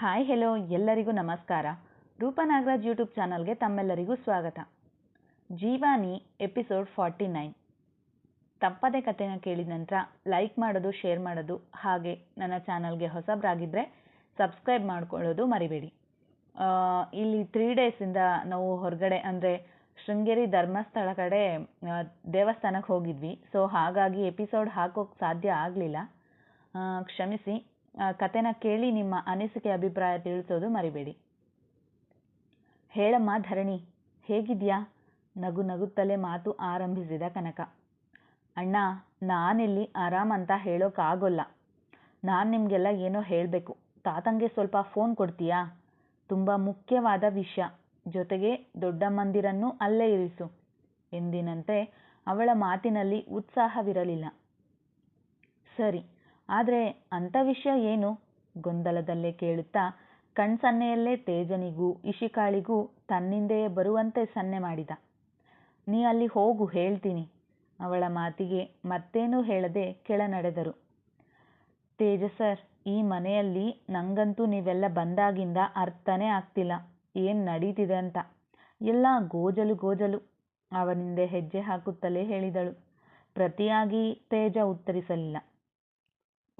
Hi hello ಎಲ್ಲರಿಗೂ ನಮಸ್ಕಾರ. ರೂಪ ನಾಗರಾಜ್ ಯೂಟ್ಯೂಬ್ ಚಾನಲ್ಗೆ ತಮ್ಮೆಲ್ಲರಿಗೂ ಸ್ವಾಗತ. ಜೀವಾನಿ ಎಪಿಸೋಡ್ ಫಾರ್ಟಿ ನೈನ್ ತಪ್ಪದೆ ಕಥೆನ ಕೇಳಿದ ನಂತರ ಲೈಕ್ ಮಾಡೋದು ಶೇರ್ ಮಾಡೋದು ಹಾಗೆ ನನ್ನ ಚಾನಲ್ಗೆ ಹೊಸಬ್ರಾಗಿದ್ದರೆ ಸಬ್ಸ್ಕ್ರೈಬ್ ಮಾಡ್ಕೊಳ್ಳೋದು ಮರಿಬೇಡಿ. ಇಲ್ಲಿ ತ್ರೀ ಡೇಸಿಂದ ನಾವು ಹೊರಗಡೆ ಅಂದರೆ ಶೃಂಗೇರಿ ಧರ್ಮಸ್ಥಳ ಕಡೆ ದೇವಸ್ಥಾನಕ್ಕೆ ಹೋಗಿದ್ವಿ. ಸೊ ಹಾಗಾಗಿ ಎಪಿಸೋಡ್ ಹಾಕೋಕ್ಕೆ ಸಾಧ್ಯ ಆಗಲಿಲ್ಲ. ಕ್ಷಮಿಸಿ. ಕಥೆನ ಕೇಳಿ ನಿಮ್ಮ ಅನಿಸಿಕೆ ಅಭಿಪ್ರಾಯ ತಿಳಿಸೋದು ಮರಿಬೇಡಿ. ಹೇಳಮ್ಮ ಧರಣಿ, ಹೇಗಿದ್ಯಾ? ನಗು ನಗುತ್ತಲೇ ಮಾತು ಆರಂಭಿಸಿದ ಕನಕ. ಅಣ್ಣ, ನಾನಿಲ್ಲಿ ಆರಾಮ್ ಅಂತ ಹೇಳೋಕ್ಕಾಗೋಲ್ಲ ನಾನು ನಿಮಗೆಲ್ಲ ಏನೋ ಹೇಳಬೇಕು. ತಾತಂಗೆ ಸ್ವಲ್ಪ ಫೋನ್ ಕೊಡ್ತೀಯಾ? ತುಂಬ ಮುಖ್ಯವಾದ ವಿಷಯ. ಜೊತೆಗೆ ದೊಡ್ಡಮ್ಮಂದಿರನ್ನೂ ಅಲ್ಲೇ ಇರಿಸು. ಎಂದಿನಂತೆ ಅವಳ ಮಾತಿನಲ್ಲಿ ಉತ್ಸಾಹವಿರಲಿಲ್ಲ. ಸರಿ ಆದರೆ ಅಂಥ ವಿಷಯ ಏನು? ಗೊಂದಲದಲ್ಲೇ ಕೇಳುತ್ತಾ, ಕಣ್ಸನ್ನೆಯಲ್ಲೇ ತೇಜನಿಗೂ, ಇಶಿಕಾಳಿಗೂ ತನ್ನಿಂದೆಯೇ ಬರುವಂತೆ ಸನ್ನೆ ಮಾಡಿದ. ನೀ ಅಲ್ಲಿ ಹೋಗು, ಹೇಳ್ತೀನಿ. ಅವಳ ಮಾತಿಗೆ ಮತ್ತೇನೂ ಹೇಳದೆ ಕೆಳ ನಡೆದರು ತೇಜಸರ್, ಈ ಮನೆಯಲ್ಲಿ ನಂಗಂತೂ ನೀವೆಲ್ಲ ಬಂದಾಗಿಂದ ಅರ್ಥನೇ ಆಗ್ತಿಲ್ಲ. ಏನು ನಡೀತಿದೆ ಅಂತ. ಎಲ್ಲ ಗೋಜಲು ಗೋಜಲು. ಅವನಿಂದೆ ಹೆಜ್ಜೆ ಹಾಕುತ್ತಲೇ ಹೇಳಿದಳು. ಪ್ರತಿಯಾಗಿ ತೇಜ ಉತ್ತರಿಸಲಿಲ್ಲ.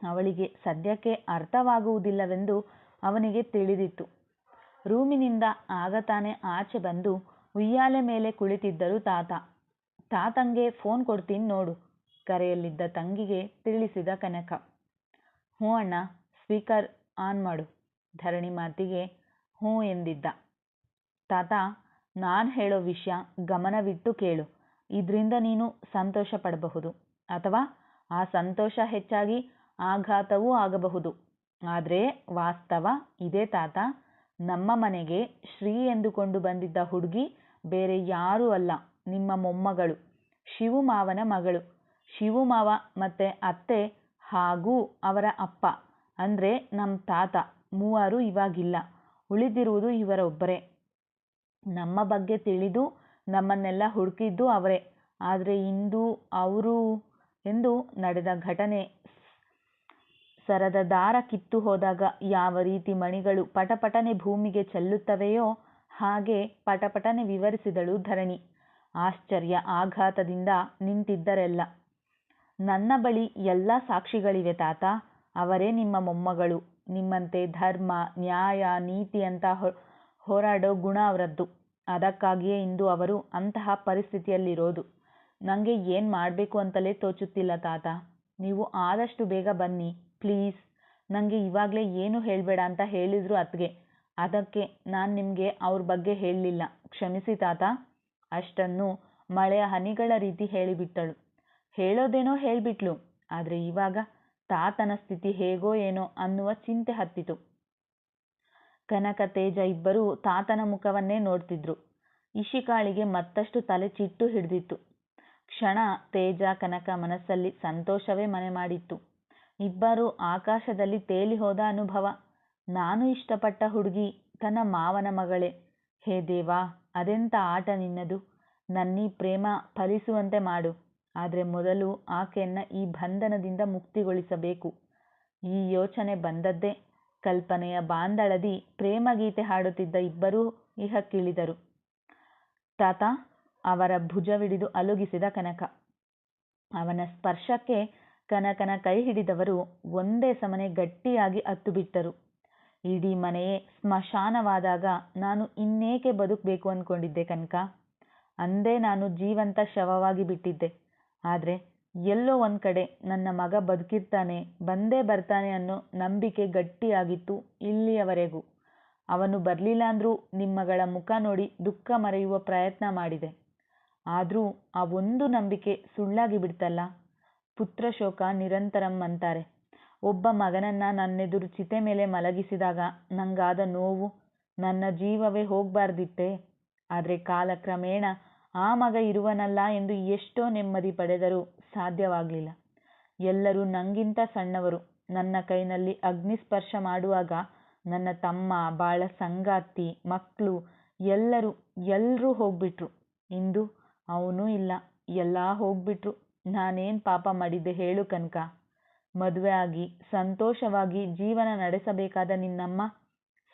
ಅವಳಿಗೆ ಸದ್ಯಕ್ಕೆ ಅರ್ಥವಾಗುವುದಿಲ್ಲವೆಂದು ಅವನಿಗೆ ತಿಳಿದಿತ್ತು. ರೂಮಿನಿಂದ ಆಗ ತಾನೇ ಆಚೆ ಬಂದು ಉಯ್ಯಾಲೆ ಮೇಲೆ ಕುಳಿತಿದ್ದರು ತಾತ. ತಾತಂಗೆ ಫೋನ್ ಕೊಡ್ತೀನಿ ನೋಡು, ಕರೆಯಲ್ಲಿದ್ದ ತಂಗಿಗೆ ತಿಳಿಸಿದ ಕನಕ. ಹ್ಞೂ ಅಣ್ಣ, ಸ್ಪೀಕರ್ ಆನ್ ಮಾಡು, ಧರಣಿ ಮಾತಿಗೆ ಹ್ಞೂ ಎಂದಿದ್ದ. ತಾತ, ನಾನು ಹೇಳೋ ವಿಷಯ ಗಮನವಿಟ್ಟು ಕೇಳು, ಇದರಿಂದ ನೀನು ಸಂತೋಷ ಪಡಬಹುದು, ಅಥವಾ ಆ ಸಂತೋಷ ಹೆಚ್ಚಾಗಿ ಆಘಾತವೂ ಆಗಬಹುದು. ಆದರೆ ವಾಸ್ತವ ಇದೇ ತಾತ. ನಮ್ಮ ಮನೆಗೆ ಶ್ರೀ ಎಂದುಕೊಂಡು ಬಂದಿದ್ದ ಹುಡುಗಿ ಬೇರೆ ಯಾರೂ ಅಲ್ಲ. ನಿಮ್ಮ ಮೊಮ್ಮಗಳು. ಶಿವು ಮಾವನ ಮಗಳು. ಶಿವುಮಾವ ಮತ್ತೆ ಅತ್ತೆ ಹಾಗೂ ಅವರ ಅಪ್ಪ. ಅಂದರೆ ನಮ್ಮ ತಾತ. ಮೂವರು ಇವಾಗಿಲ್ಲ. ಉಳಿದಿರುವುದು ಇವರೊಬ್ಬರೇ. ನಮ್ಮ ಬಗ್ಗೆ ತಿಳಿದು ನಮ್ಮನ್ನೆಲ್ಲ ಹುಡುಕಿದ್ದು ಅವರೇ. ಆದರೆ ಇಂದು ಅವರು ಎಂದು ನಡೆದ ಘಟನೆ ಸರದ ದಾರ ಕಿತ್ತು ಹೋದಾಗ ಯಾವ ರೀತಿ ಮಣಿಗಳು ಪಟಪಟನೆ ಭೂಮಿಗೆ ಚೆಲ್ಲುತ್ತವೆಯೋ ಹಾಗೆ ಪಟಪಟನೆ ವಿವರಿಸಿದಳು ಧರಣಿ. ಆಶ್ಚರ್ಯ ಆಘಾತದಿಂದ ನಿಂತಿದ್ದರೆಲ್ಲ. ನನ್ನ ಬಳಿ ಎಲ್ಲ ಸಾಕ್ಷಿಗಳಿವೆ ತಾತ, ಅವರೇ ನಿಮ್ಮ ಮೊಮ್ಮಗಳು. ನಿಮ್ಮಂತೆ ಧರ್ಮ, ನ್ಯಾಯ, ನೀತಿ ಅಂತ ಹೋರಾಡೋ ಗುಣ ಅವರದ್ದು. ಅದಕ್ಕಾಗಿಯೇ ಇಂದು ಅವರು ಅಂತಹ ಪರಿಸ್ಥಿತಿಯಲ್ಲಿರೋದು. ನನಗೆ ಏನು ಮಾಡಬೇಕು ಅಂತಲೇ ತೋಚುತ್ತಿಲ್ಲ ತಾತ. ನೀವು ಆದಷ್ಟು ಬೇಗ ಬನ್ನಿ. ಪ್ಲೀಸ್ ನನಗೆ ಇವಾಗಲೇ ಏನು ಹೇಳಬೇಡ ಅಂತ ಹೇಳಿದ್ರು ಅತ್ಗೆ ಅದಕ್ಕೆ ನಾನು ನಿಮಗೆ ಅವ್ರ ಬಗ್ಗೆ ಹೇಳಲಿಲ್ಲ. ಕ್ಷಮಿಸಿ ತಾತ. ಅಷ್ಟನ್ನು ಮಳೆಯ ಹನಿಗಳ ರೀತಿ ಹೇಳಿಬಿಟ್ಟಳು. ಹೇಳೋದೇನೋ ಹೇಳಿಬಿಟ್ಲು. ಆದರೆ ಇವಾಗ ತಾತನ ಸ್ಥಿತಿ ಹೇಗೋ ಏನೋ ಅನ್ನುವ ಚಿಂತೆ ಹತ್ತಿತು. ಕನಕ, ತೇಜ ಇಬ್ಬರೂ ತಾತನ ಮುಖವನ್ನೇ ನೋಡ್ತಿದ್ರು. ಇಶಿಕಾಳಿಗೆ ಮತ್ತಷ್ಟು ತಲೆ ಚಿಟ್ಟು ಹಿಡಿದಿತ್ತು. ಕ್ಷಣ ತೇಜ, ಕನಕ ಮನಸ್ಸಲ್ಲಿ ಸಂತೋಷವೇ ಮನೆ ಮಾಡಿತ್ತು. ಇಬ್ಬರು ಆಕಾಶದಲ್ಲಿ ತೇಲಿ ಹೋದ ಅನುಭವ. ನಾನು ಇಷ್ಟಪಟ್ಟ ಹುಡುಗಿ ತನ್ನ ಮಾವನ ಮಗಳೇ. ಹೇ ದೇವಾ ಅದೆಂಥ ಆಟ ನಿನ್ನದು? ನನ್ನೀ ಪ್ರೇಮ ಫಲಿಸುವಂತೆ ಮಾಡು. ಆದರೆ ಮೊದಲು ಆಕೆಯನ್ನ ಈ ಬಂಧನದಿಂದ ಮುಕ್ತಿಗೊಳಿಸಬೇಕು. ಈ ಯೋಚನೆ ಬಂದದ್ದೇ ಕಲ್ಪನೆಯ ಬಾಂದಳದಿ ಪ್ರೇಮಗೀತೆ ಹಾಡುತ್ತಿದ್ದ ಇಬ್ಬರೂ ಇಹಕ್ಕಿಳಿದರು. ತಾತ ಅವರ ಭುಜವಿಡಿದು ಅಲುಗಿಸಿದ ಕನಕ. ಅವನ ಸ್ಪರ್ಶಕ್ಕೆ ಕನಕನ ಕೈ ಹಿಡಿದವರು ಒಂದೇ ಸಮನೆ ಗಟ್ಟಿಯಾಗಿ ಅತ್ತುಬಿಟ್ಟರು. ಇಡೀ ಮನೆಯೇ ಸ್ಮಶಾನವಾದಾಗ ನಾನು ಇನ್ನೇಕೆ ಬದುಕಬೇಕು ಅಂದ್ಕೊಂಡಿದ್ದೆ ಕನಕ. ಅಂದೇ ನಾನು ಜೀವಂತ ಶವವಾಗಿ ಬಿಟ್ಟಿದ್ದೆ. ಆದರೆ ಎಲ್ಲೋ ಒಂದು ಕಡೆ ನನ್ನ ಮಗ ಬದುಕಿರ್ತಾನೆ, ಬಂದೇ ಬರ್ತಾನೆ ಅನ್ನೋ ನಂಬಿಕೆ ಗಟ್ಟಿಯಾಗಿತ್ತು ಇಲ್ಲಿಯವರೆಗೂ. ಅವನು ಬರಲಿಲ್ಲ ಅಂದರೂ ನಿಮ್ಮಗಳ ಮುಖ ನೋಡಿ ದುಃಖ ಮರೆಯುವ ಪ್ರಯತ್ನ ಮಾಡಿದೆ. ಆದರೂ ಆ ಒಂದು ನಂಬಿಕೆ ಸುಳ್ಳಾಗಿ ಬಿಡ್ತಲ್ಲ? ಪುತ್ರ ಶೋಕ ನಿರಂತರಂ ಅಂತಾರೆ. ಒಬ್ಬ ಮಗನನ್ನ ನನ್ನೆದುರು ಚಿತೆ ಮೇಲೆ ಮಲಗಿಸಿದಾಗ ನಂಗಾದ ನೋವು ನನ್ನ ಜೀವವೇ ಹೋಗ್ಬಾರ್ದಿತ್ತೆ. ಆದರೆ ಕಾಲಕ್ರಮೇಣ ಆ ಮಗ ಇರುವನಲ್ಲ ಎಂದು ಎಷ್ಟೋ ನೆಮ್ಮದಿ ಪಡೆದರೂ ಸಾಧ್ಯವಾಗಲಿಲ್ಲ. ಎಲ್ಲರೂ ನಂಗಿಂತ ಸಣ್ಣವರು. ನನ್ನ ಕೈನಲ್ಲಿ ಅಗ್ನಿಸ್ಪರ್ಶ ಮಾಡುವಾಗ ನನ್ನ ತಮ್ಮ, ಬಾಳ ಸಂಗಾತಿ ಮಕ್ಕಳು ಎಲ್ಲರೂ ಎಲ್ಲರೂ ಹೋಗ್ಬಿಟ್ರು. ಇಂದು ಅವನೂ ಇಲ್ಲ. ಎಲ್ಲ ಹೋಗ್ಬಿಟ್ರು. ನಾನೇನು ಪಾಪ ಮಾಡಿದ್ದೆ ಹೇಳು ಕನಕ. ಮದುವೆ ಆಗಿ ಸಂತೋಷವಾಗಿ ಜೀವನ ನಡೆಸಬೇಕಾದ ನಿನ್ನಮ್ಮ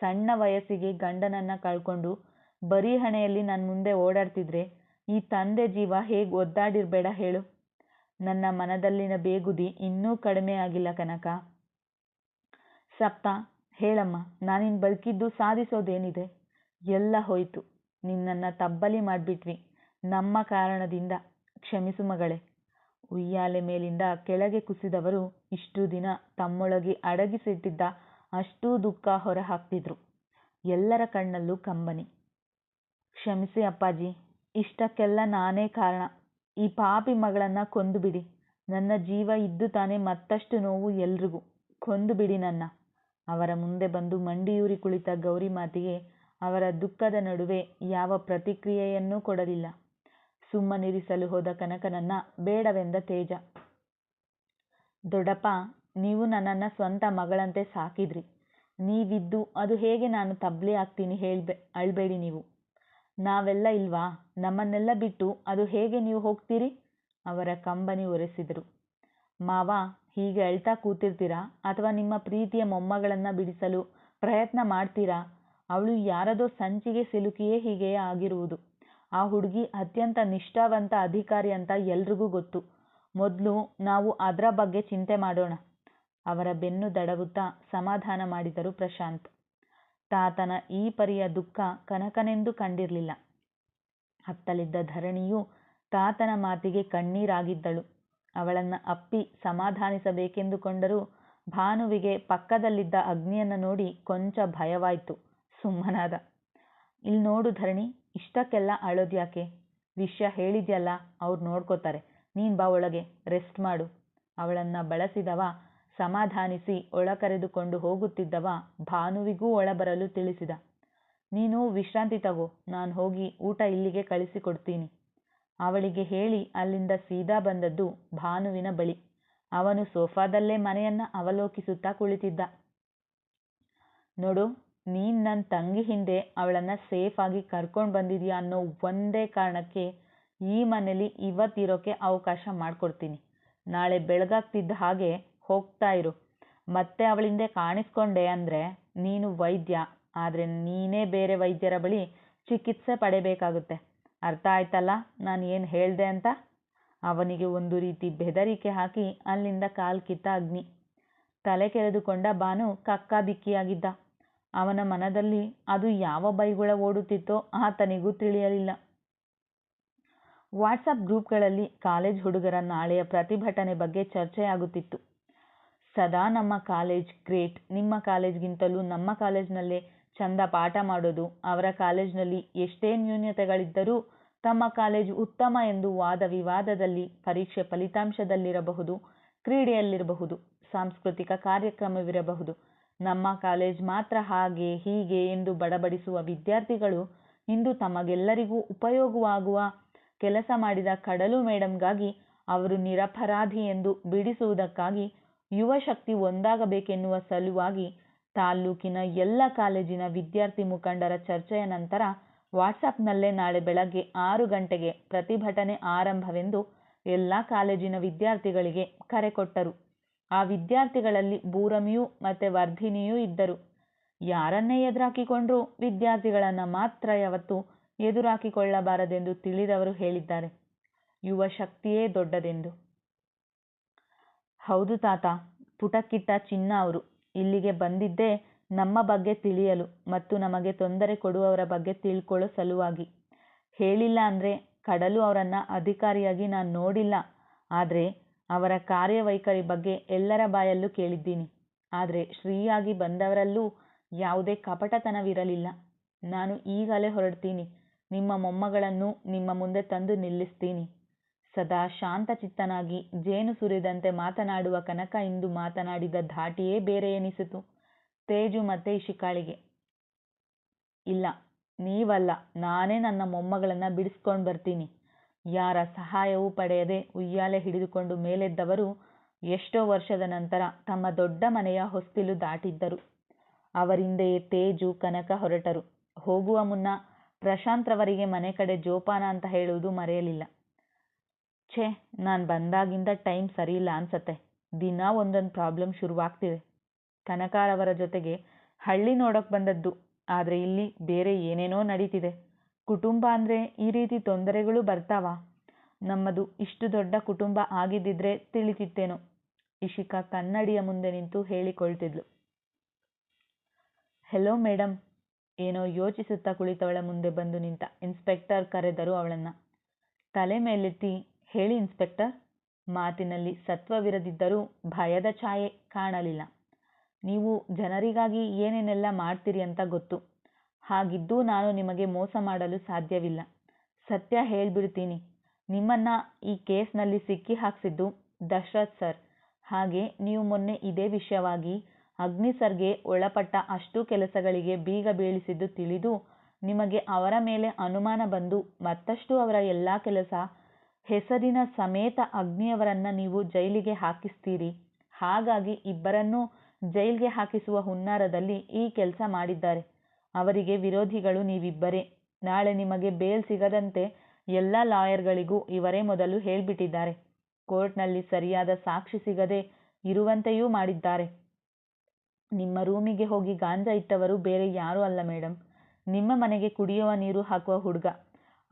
ಸಣ್ಣ ವಯಸ್ಸಿಗೆ ಗಂಡನನ್ನು ಕಳ್ಕೊಂಡು ಬರೀ ಹಣೆಯಲ್ಲಿ ನನ್ನ ಮುಂದೆ ಓಡಾಡ್ತಿದ್ರೆ ಈ ತಂದೆ ಜೀವ ಹೇಗೆ ಒದ್ದಾಡಿರಬೇಡ ಹೇಳು. ನನ್ನ ಮನದಲ್ಲಿನ ಬೇಗುದಿ ಇನ್ನೂ ಕಡಿಮೆ ಆಗಿಲ್ಲ ಕನಕ. ಸಪ್ತ, ಹೇಳಮ್ಮ, ನಾನಿನ್ ಬದುಕಿದ್ದು ಸಾಧಿಸೋದೇನಿದೆ? ಎಲ್ಲ ಹೋಯ್ತು. ನಿನ್ನನ್ನು ತಬ್ಬಲಿ ಮಾಡಿಬಿಟ್ವಿ. ನಮ್ಮ ಕಾರಣದಿಂದ. ಕ್ಷಮಿಸು ಮಗಳೇ. ಉಯ್ಯಾಲೆ ಮೇಲಿಂದ ಕೆಳಗೆ ಕುಸಿದವರು ಇಷ್ಟು ದಿನ ತಮ್ಮೊಳಗೆ ಅಡಗಿಸಿಟ್ಟಿದ್ದ ಅಷ್ಟೂ ದುಃಖ ಹೊರಹಾಕ್ತಿದ್ರು. ಎಲ್ಲರ ಕಣ್ಣಲ್ಲೂ ಕಂಬನಿ. ಕ್ಷಮಿಸಿ ಅಪ್ಪಾಜಿ, ಇಷ್ಟಕ್ಕೆಲ್ಲ ನಾನೇ ಕಾರಣ. ಈ ಪಾಪಿ ಮಗಳನ್ನ ಕೊಂದು ಬಿಡಿ ನನ್ನ ಜೀವ ಇದ್ದು ತಾನೇ ಮತ್ತಷ್ಟು ನೋವು ಎಲ್ರಿಗೂ. ಕೊಂದು ಬಿಡಿ ನನ್ನ. ಅವರ ಮುಂದೆ ಬಂದು ಮಂಡಿಯೂರಿ ಕುಳಿತ ಗೌರಿ ಮಾತಿಗೆ ಅವರ ದುಃಖದ ನಡುವೆ ಯಾವ ಪ್ರತಿಕ್ರಿಯೆಯನ್ನೂ ಕೊಡಲಿಲ್ಲ. ಸುಮ್ಮನಿರಿಸಲು ಹೋದ ಕನಕನನ್ನ, ಬೇಡವೆಂದ ತೇಜ. ದೊಡ್ಡಪ್ಪ, ನೀವು ನನ್ನನ್ನು ಸ್ವಂತ ಮಗಳಂತೆ ಸಾಕಿದ್ರಿ. ನೀವಿದ್ದು ಅದು ಹೇಗೆ ನಾನು ತಬ್ಲಿ ಆಗ್ತೀನಿ ಹೇಳ್ಬೆ, ಅಳ್ಬೇಡಿ ನೀವು. ನಾವೆಲ್ಲ ಇಲ್ವಾ? ನಮ್ಮನ್ನೆಲ್ಲ ಬಿಟ್ಟು ಅದು ಹೇಗೆ ನೀವು ಹೋಗ್ತೀರಿ? ಅವರ ಕಂಬನಿ ಒರೆಸಿದರು. ಮಾವ, ಹೀಗೆ ಅಳ್ತಾ ಕೂತಿರ್ತೀರಾ? ಅಥವಾ ನಿಮ್ಮ ಪ್ರೀತಿಯ ಮೊಮ್ಮಗಳನ್ನು ಬಿಡಿಸಲು ಪ್ರಯತ್ನ ಮಾಡ್ತೀರಾ? ಅವಳು ಯಾರದೋ ಸಂಚಿಗೆ ಸಿಲುಕಿಯೇ ಹೀಗೆಯೇ ಆಗಿರುವುದು. ಆ ಹುಡುಗಿ ಅತ್ಯಂತ ನಿಷ್ಠಾವಂತ ಅಧಿಕಾರಿ ಅಂತ ಎಲ್ರಿಗೂ ಗೊತ್ತು. ಮೊದಲು ನಾವು ಅದರ ಬಗ್ಗೆ ಚಿಂತೆ ಮಾಡೋಣ. ಅವರ ಬೆನ್ನು ದಡವುತ್ತಾ ಸಮಾಧಾನ ಮಾಡಿದರು ಪ್ರಶಾಂತ್. ತಾತನ ಈ ಪರಿಯ ದುಃಖ ಕನಕನೆಂದು ಕಂಡಿರಲಿಲ್ಲ. ಅತ್ತಲಿದ್ದ ಧರಣಿಯು ತಾತನ ಮಾತಿಗೆ ಕಣ್ಣೀರಾಗಿದ್ದಳು. ಅವಳನ್ನು ಅಪ್ಪಿ ಸಮಾಧಾನಿಸಬೇಕೆಂದುಕೊಂಡರೂ ಭಾನುವಿಗೆ ಪಕ್ಕದಲ್ಲಿದ್ದ ಅಗ್ನಿಯನ್ನು ನೋಡಿ ಕೊಂಚ ಭಯವಾಯಿತು. ಸುಮ್ಮನಾದ. ಇಲ್ಲಿ ನೋಡು ಧರಣಿ ಇಷ್ಟಕ್ಕೆಲ್ಲ ಅಳೋದ್ಯಾಕೆ ವಿಷಯ ಹೇಳಿದ್ಯಲ್ಲ, ಅವ್ರು ನೋಡ್ಕೋತಾರೆ. ನೀನು ಬಾ ಒಳಗೆ, ರೆಸ್ಟ್ ಮಾಡು. ಅವಳನ್ನು ಬಳಸಿದವ, ಸಮಾಧಾನಿಸಿ ಒಳ ಕರೆದುಕೊಂಡು ಹೋಗುತ್ತಿದ್ದವ ಭಾನುವಿಗೂ ಒಳಬರಲು ತಿಳಿಸಿದ. ನೀನು ವಿಶ್ರಾಂತಿ ತಗೋ, ನಾನು ಹೋಗಿ ಊಟ ಇಲ್ಲಿಗೆ ಕಳಿಸಿಕೊಡ್ತೀನಿ. ಅವಳಿಗೆ ಹೇಳಿ ಅಲ್ಲಿಂದ ಸೀದಾ ಬಂದದ್ದು ಭಾನುವಿನ ಬಳಿ. ಅವನು ಸೋಫಾದಲ್ಲೇ ಮನೆಯನ್ನ ಅವಲೋಕಿಸುತ್ತಾ ಕುಳಿತಿದ್ದ. ನೋಡು ನೀನ್ ನನ್ನ ತಂಗಿ ಹಿಂದೆ ಅವಳನ್ನ ಸೇಫ್ ಆಗಿ ಕರ್ಕೊಂಡು ಬಂದಿದ್ಯಾ ಅನ್ನೋ ಒಂದೇ ಕಾರಣಕ್ಕೆ ಈ ಮನೇಲಿ ಇವತ್ತಿರೋಕೆ ಅವಕಾಶ ಮಾಡಿಕೊಡ್ತೀನಿ. ನಾಳೆ ಬೆಳಗಾಗ್ತಿದ್ದ ಹಾಗೆ ಹೋಗ್ತಾ ಇರು. ಮತ್ತೆ ಅವಳಿಂದೆ ಕಾಣಿಸ್ಕೊಂಡೆ ಅಂದರೆ ನೀನು ವೈದ್ಯ, ಆದರೆ ನೀನೇ ಬೇರೆ ವೈದ್ಯರ ಬಳಿ ಚಿಕಿತ್ಸೆ ಪಡೆಯಬೇಕಾಗುತ್ತೆ ಅರ್ಥ ಆಯ್ತಲ್ಲ ನಾನು ಏನು ಹೇಳಿದೆ ಅಂತ? ಅವನಿಗೆ ಒಂದು ರೀತಿ ಬೆದರಿಕೆ ಹಾಕಿ ಅಲ್ಲಿಂದ ಕಾಲ್ ಕಿತ್ತ ಅಗ್ನಿ ತಲೆ ಕೆರೆದುಕೊಂಡ ಬಾನು ಕಕ್ಕಾಬಿಕ್ಕಿಯಾಗಿದ್ದ. ಅವನ ಮನದಲ್ಲಿ ಅದು ಯಾವ ಬೈಗುಳ ಓಡುತ್ತಿತ್ತೋ ಆತನಿಗೂ ತಿಳಿಯಲಿಲ್ಲ. ವಾಟ್ಸಪ್ ಗ್ರೂಪ್ಗಳಲ್ಲಿ ಕಾಲೇಜ್ ಹುಡುಗರ ನಾಳೆಯ ಪ್ರತಿಭಟನೆ ಬಗ್ಗೆ ಚರ್ಚೆಯಾಗುತ್ತಿತ್ತು. ಸದಾ ನಮ್ಮ ಕಾಲೇಜ್ ಗ್ರೇಟ್, ನಿಮ್ಮ ಕಾಲೇಜ್ಗಿಂತಲೂ ನಮ್ಮ ಕಾಲೇಜ್ನಲ್ಲೇ ಚಂದ ಪಾಠ ಮಾಡೋದು, ಅವರ ಕಾಲೇಜ್ನಲ್ಲಿ ಎಷ್ಟೇ ನ್ಯೂನತೆಗಳಿದ್ದರೂ ತಮ್ಮ ಕಾಲೇಜು ಉತ್ತಮ ಎಂದು ವಾದ ವಿವಾದದಲ್ಲಿ, ಪರೀಕ್ಷೆ ಫಲಿತಾಂಶದಲ್ಲಿರಬಹುದು, ಕ್ರೀಡೆಯಲ್ಲಿರಬಹುದು, ಸಾಂಸ್ಕೃತಿಕ ಕಾರ್ಯಕ್ರಮವಿರಬಹುದು ನಮ್ಮ ಕಾಲೇಜ್ ಮಾತ್ರ ಹಾಗೆ, ಹೀಗೆ ಎಂದು ಬಡಬಡಿಸುವ ವಿದ್ಯಾರ್ಥಿಗಳು ಇಂದು ತಮಗೆಲ್ಲರಿಗೂ ಉಪಯೋಗವಾಗುವ ಕೆಲಸ ಮಾಡಿದ ಕಡಲು ಮೇಡಮ್ಗಾಗಿ ಅವರು ನಿರಪರಾಧಿ ಎಂದು ಬಿಡಿಸುವುದಕ್ಕಾಗಿ ಯುವ ಶಕ್ತಿ ಒಂದಾಗಬೇಕೆನ್ನುವ ಸಲುವಾಗಿ ತಾಲ್ಲೂಕಿನ ಎಲ್ಲ ಕಾಲೇಜಿನ ವಿದ್ಯಾರ್ಥಿ ಮುಖಂಡರ ಚರ್ಚೆಯ ನಂತರ ವಾಟ್ಸಪ್ನಲ್ಲೇ ನಾಳೆ ಬೆಳಗ್ಗೆ ಆರು ಗಂಟೆಗೆ ಪ್ರತಿಭಟನೆ ಆರಂಭವೆಂದು ಎಲ್ಲ ಕಾಲೇಜಿನ ವಿದ್ಯಾರ್ಥಿಗಳಿಗೆ ಕರೆ ಕೊಟ್ಟರು. ಆ ವಿದ್ಯಾರ್ಥಿಗಳಲ್ಲಿ ಬೂರಮಿಯೂ ಮತ್ತೆ ವರ್ಧಿನಿಯೂ ಇದ್ದರು. ಯಾರನ್ನೇ ಎದುರಾಕಿಕೊಂಡ್ರು ವಿದ್ಯಾರ್ಥಿಗಳನ್ನು ಮಾತ್ರ ಯಾವತ್ತು ಎದುರಾಕಿಕೊಳ್ಳಬಾರದೆಂದು ತಿಳಿದವರು ಹೇಳಿದ್ದಾರೆ. ಯುವ ಶಕ್ತಿಯೇ ದೊಡ್ಡದೆಂದು. ಹೌದು ತಾತ, ಪುಟಕ್ಕಿಟ್ಟ ಚಿನ್ನ ಅವರು. ಇಲ್ಲಿಗೆ ಬಂದಿದ್ದೇ ನಮ್ಮ ಬಗ್ಗೆ ತಿಳಿಯಲು ಮತ್ತು ನಮಗೆ ತೊಂದರೆ ಕೊಡುವವರ ಬಗ್ಗೆ ತಿಳ್ಕೊಳ್ಳೋ ಸಲುವಾಗಿ. ಹೇಳಿಲ್ಲ ಅಂದರೆ ಕಡಲು ಅವರನ್ನು ಅಧಿಕಾರಿಯಾಗಿ ನಾನು ನೋಡಿಲ್ಲ. ಆದರೆ ಅವರ ಕಾರ್ಯವೈಖರಿ ಬಗ್ಗೆ ಎಲ್ಲರ ಬಾಯಲ್ಲೂ ಕೇಳಿದ್ದೀನಿ. ಆದರೆ ಶ್ರೀಯಾಗಿ ಬಂದವರಲ್ಲೂ ಯಾವುದೇ ಕಪಟತನವಿರಲಿಲ್ಲ. ನಾನು ಈಗಲೇ ಹೊರಡ್ತೀನಿ. ನಿಮ್ಮ ಮೊಮ್ಮಗಳನ್ನು ನಿಮ್ಮ ಮುಂದೆ ತಂದು ನಿಲ್ಲಿಸ್ತೀನಿ. ಸದಾ ಶಾಂತಚಿತ್ತನಾಗಿ ಜೇನು ಸುರಿದಂತೆ ಮಾತನಾಡುವ ಕನಕ ಇಂದು ಮಾತನಾಡಿದ ಧಾಟಿಯೇ ಬೇರೆ ಎನಿಸಿತು. ತೇಜು ಮತ್ತೆ ಶಿಕಾಳಿಗೆ ಇಲ್ಲ, ನೀವಲ್ಲ, ನಾನೇ ನನ್ನ ಮೊಮ್ಮಗಳನ್ನು ಬಿಡಿಸ್ಕೊಂಡು ಬರ್ತೀನಿ. ಯಾರ ಸಹಾಯವೂ ಪಡೆಯದೆ ಉಯ್ಯಾಲೆ ಹಿಡಿದುಕೊಂಡು ಮೇಲೆದ್ದವರು ಎಷ್ಟೋ ವರ್ಷದ ನಂತರ ತಮ್ಮ ದೊಡ್ಡ ಮನೆಯ ಹೊಸ್ತಿಲು ದಾಟಿದ್ದರು. ಅವರಿಂದೆಯೇ ತೇಜು ಕನಕ ಹೊರಟರು. ಹೋಗುವ ಮುನ್ನ ಪ್ರಶಾಂತ್ರವರಿಗೆ ಮನೆ ಕಡೆ ಜೋಪಾನ ಅಂತ ಹೇಳುವುದು ಮರೆಯಲಿಲ್ಲ. ಛೇ, ನಾನು ಬಂದಾಗಿಂದ ಟೈಮ್ ಸರಿಯಿಲ್ಲ ಅನ್ಸತ್ತೆ. ದಿನ ಒಂದೊಂದು ಪ್ರಾಬ್ಲಮ್ ಶುರುವಾಗ್ತಿದೆ ಕನಕಾರವರ ಜೊತೆಗೆ ಹಳ್ಳಿ ನೋಡೋಕೆ ಬಂದದ್ದು. ಆದರೆ ಇಲ್ಲಿ ಬೇರೆ ಏನೇನೋ ನಡೀತಿದೆ. ಕುಟುಂಬ ಅಂದರೆ ಈ ರೀತಿ ತೊಂದರೆಗಳು ಬರ್ತಾವಾ? ನಮ್ಮದು ಇಷ್ಟು ದೊಡ್ಡ ಕುಟುಂಬ ಆಗಿದ್ದಿದ್ರೆ ತಿಳಿತಿತ್ತೇನೋ? ಇಶಿಕಾ ಕನ್ನಡಿಯ ಮುಂದೆ ನಿಂತು ಹೇಳಿಕೊಳ್ತಿದ್ಲು. ಹೆಲೋ ಮೇಡಮ್ ಏನೋ ಯೋಚಿಸುತ್ತಾ ಕುಳಿತವಳ ಮುಂದೆ ಬಂದು ನಿಂತ ಇನ್ಸ್ಪೆಕ್ಟರ್ ಕರೆದರು ಅವಳನ್ನ. ತಲೆ ಮೇಲೆತ್ತಿ ಹೇಳಿ ಇನ್ಸ್ಪೆಕ್ಟರ್. ಮಾತಿನಲ್ಲಿ ಸತ್ವವಿರದಿದ್ದರೂ ಭಯದ ಛಾಯೆ ಕಾಣಲಿಲ್ಲ. ನೀವು ಜನರಿಗಾಗಿ ಏನೇನೆಲ್ಲ ಮಾಡ್ತೀರಿ ಅಂತ ಗೊತ್ತು. ಹಾಗಿದ್ದೂ ನಾನು ನಿಮಗೆ ಮೋಸ ಮಾಡಲು ಸಾಧ್ಯವಿಲ್ಲ. ಸತ್ಯ ಹೇಳ್ಬಿಡ್ತೀನಿ. ನಿಮ್ಮನ್ನ ಈ ಕೇಸ್ನಲ್ಲಿ ಸಿಕ್ಕಿ ಹಾಕ್ಸಿದ್ದು ದಶರಥ್ ಸರ್. ಹಾಗೆ ನೀವು ಮೊನ್ನೆ ಇದೇ ವಿಷಯವಾಗಿ ಅಗ್ನಿ ಸರ್ಗೆ ಒಳಪಟ್ಟ ಅಷ್ಟು ಕೆಲಸಗಳಿಗೆ ಬೀಗ ಬೀಳಿಸಿದ್ದು ತಿಳಿದು ನಿಮಗೆ ಅವರ ಮೇಲೆ ಅನುಮಾನ ಬಂದು ಮತ್ತಷ್ಟು ಅವರ ಎಲ್ಲ ಕೆಲಸ ಹೆಸರಿನ ಸಮೇತ ಅಗ್ನಿಯವರನ್ನ ನೀವು ಜೈಲಿಗೆ ಹಾಕಿಸ್ತೀರಿ. ಹಾಗಾಗಿ ಇಬ್ಬರನ್ನೂ ಜೈಲ್ಗೆ ಹಾಕಿಸುವ ಹುನ್ನಾರದಲ್ಲಿ ಈ ಕೆಲಸ ಮಾಡಿದ್ದಾರೆ. ಅವರಿಗೆ ವಿರೋಧಿಗಳು ನೀವಿಬ್ಬರೇ. ನಾಳೆ ನಿಮಗೆ ಬೇಲ್ ಸಿಗದಂತೆ ಎಲ್ಲ ಲಾಯರ್ಗಳಿಗೂ ಇವರೇ ಮೊದಲು ಹೇಳ್ಬಿಟ್ಟಿದ್ದಾರೆ. ಕೋರ್ಟ್ನಲ್ಲಿ ಸರಿಯಾದ ಸಾಕ್ಷಿ ಸಿಗದೆ ಇರುವಂತೆಯೂ ಮಾಡಿದ್ದಾರೆ. ನಿಮ್ಮ ರೂಮಿಗೆ ಹೋಗಿ ಗಾಂಜಾ ಇಟ್ಟವರು ಬೇರೆ ಯಾರೂ ಅಲ್ಲ ಮೇಡಮ್ ನಿಮ್ಮ ಮನೆಗೆ ಕುಡಿಯುವ ನೀರು ಹಾಕುವ ಹುಡುಗ.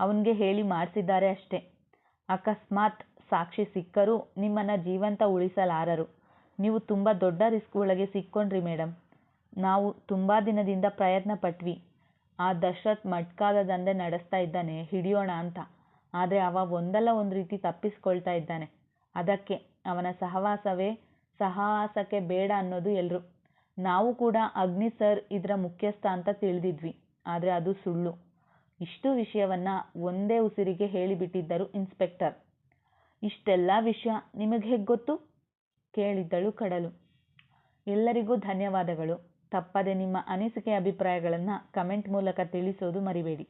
ಅವನಿಗೆ ಹೇಳಿ ಮಾಡಿಸಿದ್ದಾರೆ ಅಷ್ಟೇ. ಅಕಸ್ಮಾತ್ ಸಾಕ್ಷಿ ಸಿಕ್ಕರೂ ನಿಮ್ಮನ್ನು ಜೀವಂತ ಉಳಿಸಲಾರರು. ನೀವು ತುಂಬ ದೊಡ್ಡ ರಿಸ್ಕ್ ಒಳಗೆ ಸಿಕ್ಕೊಂಡ್ರಿ ಮೇಡಮ್ ನಾವು ತುಂಬ ದಿನದಿಂದ ಪ್ರಯತ್ನ ಪಟ್ವಿ ಆ ದಶರಥ್ ಮಟ್ಕಾದ ದಂಧೆ ನಡೆಸ್ತಾ ಇದ್ದಾನೆ, ಹಿಡಿಯೋಣ ಅಂತ. ಆದರೆ ಅವ ಒಂದಲ್ಲ ಒಂದು ರೀತಿ ತಪ್ಪಿಸ್ಕೊಳ್ತಾ ಇದ್ದಾನೆ. ಅದಕ್ಕೆ ಅವನ ಸಹವಾಸವೇ ಸಹವಾಸಕ್ಕೆ ಬೇಡ ಅನ್ನೋದು ಎಲ್ಲರೂ ನಾವು ಕೂಡ ಅಗ್ನಿ ಸರ್ ಇದರ ಮುಖ್ಯಸ್ಥ ಅಂತ ತಿಳಿದಿದ್ವಿ, ಆದರೆ ಅದು ಸುಳ್ಳು. ಇಷ್ಟು ವಿಷಯವನ್ನ ಒಂದೇ ಉಸಿರಿಗೆ ಹೇಳಿಬಿಟ್ಟಿದ್ದರು ಇನ್ಸ್ಪೆಕ್ಟರ್. ಇಷ್ಟೆಲ್ಲ ವಿಷಯ ನಿಮಗೆ ಹೇಗೆ ಗೊತ್ತು? ಕೇಳಿದ್ದಳು ಕಡಲು. ಎಲ್ಲರಿಗೂ ಧನ್ಯವಾದಗಳು. ತಪ್ಪದೆ ನಿಮ್ಮ ಅನಿಸಿಕೆ ಅಭಿಪ್ರಾಯಗಳನ್ನು ಕಮೆಂಟ್ ಮೂಲಕ ತಿಳಿಸೋದು ಮರಿಬೇಡಿ.